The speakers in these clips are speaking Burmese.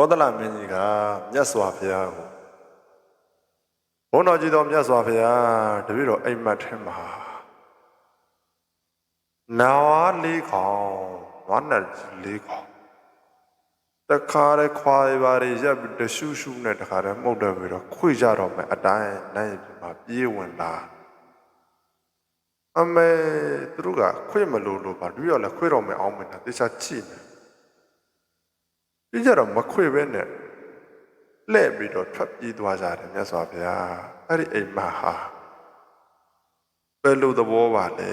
ဘောဓလမင်းကြီးကမြတ်စွာဘုရားကိုဘုန်းတော်ကြီးတော်မြတ်စွာဘုရားတပည့်တော်အိမ်မက်ထဲမှာနာဝလေးကောင်ဝမ်းနဲ့လေးကောင်တခါရဲခွာရပါရရပ်ပြီးတရှူးရှူးနဲ့တခါရဲမှုတ်တယ်ပြီးတော့ခွေကြတော့မယ်အတိုင်းနိုင်ပြမှာပြေးဝင်လာအမေသူတို့ကခွေမလို့လို့ပါတပည့်တော်လည်းခွေတော့မယ်အောင်မယ်တာတေချာချိနေ ပြီးကြတော့မခွေပဲနဲ့လှဲ့ပြီးတော့ထွက်ပြေးသွားကြတယ်မြတ်စွာဘုရားအဲ့ဒီအိမ်မဟာဘယ်လိုသဘောပါလဲ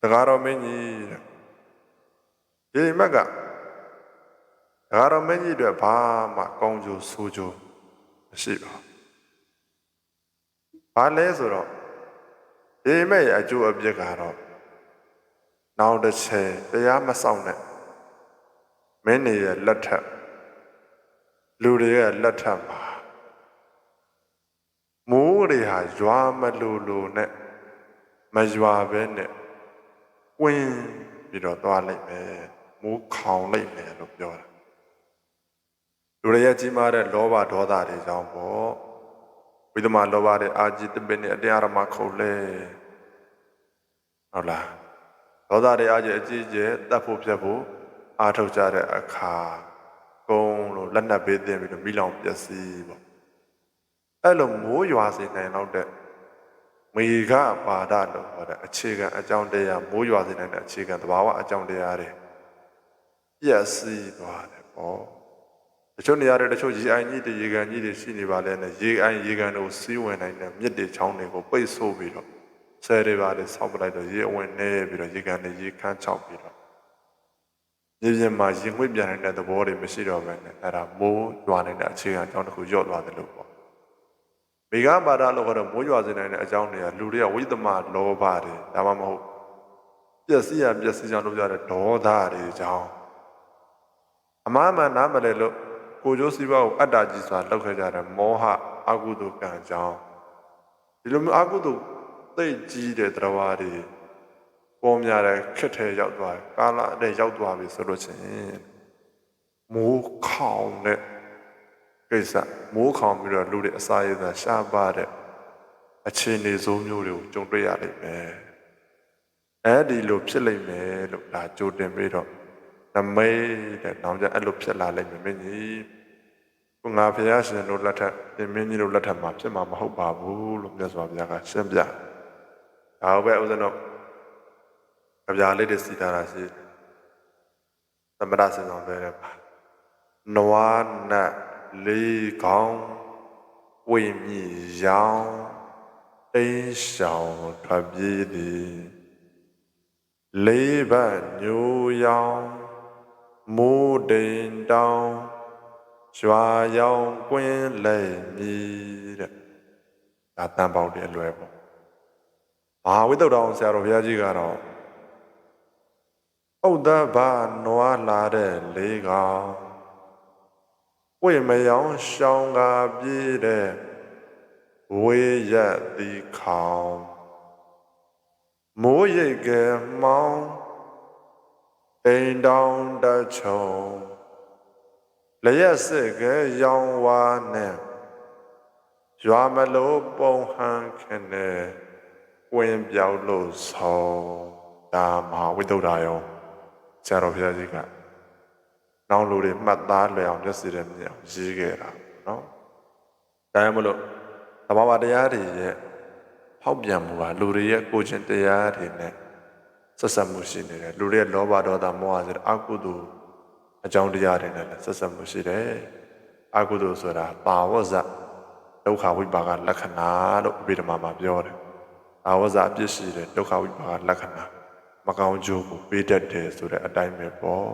တကားတော်မင်းကြီးတဲ့ဒီမက်ကတကားတော်မင်းကြီးတွေဘာမှကောင်းကျိုးဆိုးကျိုးမရှိပါဘူးဘာလဲဆိုတော့ဒီမဲ့ရဲ့အကျိုးအပြစ်ကတော့ နောက်တစ်ချိန်တရားမဆောင်နဲ့မင်းနေရဲ့လက်ထက်လူတွေရဲ့လက်ထက်မှာမိုးတွေဟာရွာမလို့လို့နဲ့မရွာပဲနဲ့ဝင်းပြီးတော့သွားလိုက်မယ်မိုးခေါင်လိုက်မယ်လို့ပြောတာလူတွေရဲ့ကြီးမားတဲ့လောဘဒေါသတွေကြောင့်ပေါ့ဝိသမလောဘတွေအာจิตပိနဲ့အတရားရမခုတ်လဲဟုတ်လား ဒေါသတွေအာจิตအကြီးကျယ်တတ်ဖို့ပြတ်ဖို့အားထုတ်ကြတဲ့အခါကုန်းလို့လက်နက်ပေးတင်ပြီးတော့မိလောင်ပျက်စီးပေါ့အဲ့လိုမိုးရွာစေနိုင်တော့တဲ့မေဃပါဒလို့ခေါ်တဲ့အခြေခံအကြောင်းတရားမိုးရွာစေနိုင်တဲ့အခြေခံသဘာဝအကြောင်းတရားတွေပျက်စီးသွားတယ်ပေါ့တချို့နေရာတွေတချို့ရေအိုင်ကြီးတွေရေကန်ကြီးတွေရှိနေပါလဲနဲ့ရေအိုင်ရေကန်တို့စီးဝင်နိုင်တဲ့မြစ်တွေချောင်းတွေကိုပိတ်ဆို့ပြီးတော့ ဆယ်တွေပါလေဆောက်ပလိုက်တော့ရေအဝင်နေပြီးတော့ရေကန်တွေရေခမ်းချောက်ပြီးတော့မြေပြင်မှာရင်ခွေ့ပြန်နိုင်တဲ့သဘောတွေမရှိတော့ဘဲနဲ့အဲ့ဒါမိုးရွာနိုင်တဲ့အခြေခံအကြောင်းတစ်ခုညော့သွားတယ်လို့ပေါ့မိဂပါဒလို့ကတော့မိုးရွာစေနိုင်တဲ့အကြောင်းတွေကလူတွေကဝိသမလောဘတွေဒါမှမဟုတ်ပျက်စီးရပျက်စီးကြောင်းလုပ်ကြတဲ့ဒေါသတွေကြောင်းအမှားမှန်နားမလဲလို့ကိုကျိုးစီးပွားကိုအတ္တကြီးစွာလောက်ခဲ့ကြတဲ့မောဟအကုသိုလ်ကံကြောင်းဒီလိုမျိုးအကုသိုလ် သိတ်ကြီးတဲ့တရားတွေပေါ်များတဲ့ခက်ထဲရောက်သွားတယ်ကာလနဲ့ရောက်သွားပြီဆိုလို့ချင်းမိုးခေါင်တဲ့ကိစ္စမိုးခေါင်ပြီးတော့လူတွေအစာရည်သာရှားပါတဲ့အခြေအနေဆိုးမျိုးတွေကိုကြုံတွေ့ရလိမ့်မယ်အဲ့ဒီလိုဖြစ်လိမ့်မယ်လို့ဒါကြိုတင်ပြီးတော့နမိတ်တဲ့နောင်ကျအဲ့လိုဖြစ်လာလိမ့်မယ်မင်းကြီးကိုငါဖះရှင်တို့လက်ထက်သင်မင်းကြီးတို့လက်ထက်မှာဖြစ်မှာမဟုတ်ပါဘူးလို့မြတ်စွာဘုရားကရှင်းပြ ဒါပဲဥစဉ်တော့ကြပြားလေးတွေစီတာတာရှိသမရစင်ဆောင်ပဲပါနဝနလေးကောင်းဝိမြည်ရောင်အိမ်ရှောင်ထွက်ပြေးသည်လေးဘတ်ညိုရောင်မိုးတိမ်တောင်ရွာရောင်ကွင်းလက်မြည်တဲ့ဒါတန်ပေါက်တယ်လွယ်ပေါ့ ဘာဝိသုဒ္ဓအောင်ဆရာတော်ဘုရားကြီးကတော့ဥဒ္ဒဘာနွားလာတဲ့လေးကောင်ဝိမယောင်ရှောင်းကားပြေးတဲ့ဝေးရက်ဒီခေါင်မိုးရိတ်ကဲမောင်းအိမ်တောင်တချုံလျက်စစ်ကဲရောင်ဝါနဲ့ရွာမလို့ပုံဟန်ခနဲ့ ဝင်ပြောက်လို့ဆောဒါမဟာဝိတ္တရာယောဆရာတော်ဘုရားကြီးကနောင်လူတွေမှတ်သားလွယ်အောင်မျက်စိနဲ့မြင်အောင်ရေးခဲ့တာနော်ဒါမှမလို့သဘာဝတရားတွေရဲ့ဖောက်ပြန်မှုဟာလူတွေရဲ့ကိုယ်ချင်းတရားတွေနဲ့ဆက်ဆက်မှုရှိနေတယ်လူတွေရဲ့လောဘဒေါသမောဟဆိုတဲ့အကုသိုလ်အကြောင်းတရားတွေနဲ့လည်းဆက်ဆက်မှုရှိတယ်အကုသိုလ်ဆိုတာပါဝဇ္ဇဒုက္ခဝိပါကလက္ခဏာလို့အဘိဓမ္မာမှာပြောတယ် ပါဝဇ္ဇအပြစ်ရှိတဲ့ဒုက္ခဝိပါကလက္ခဏာမကောင်းကျိုးကိုပေးတတ်တယ်ဆိုတဲ့အတိုင်းပဲပေါ့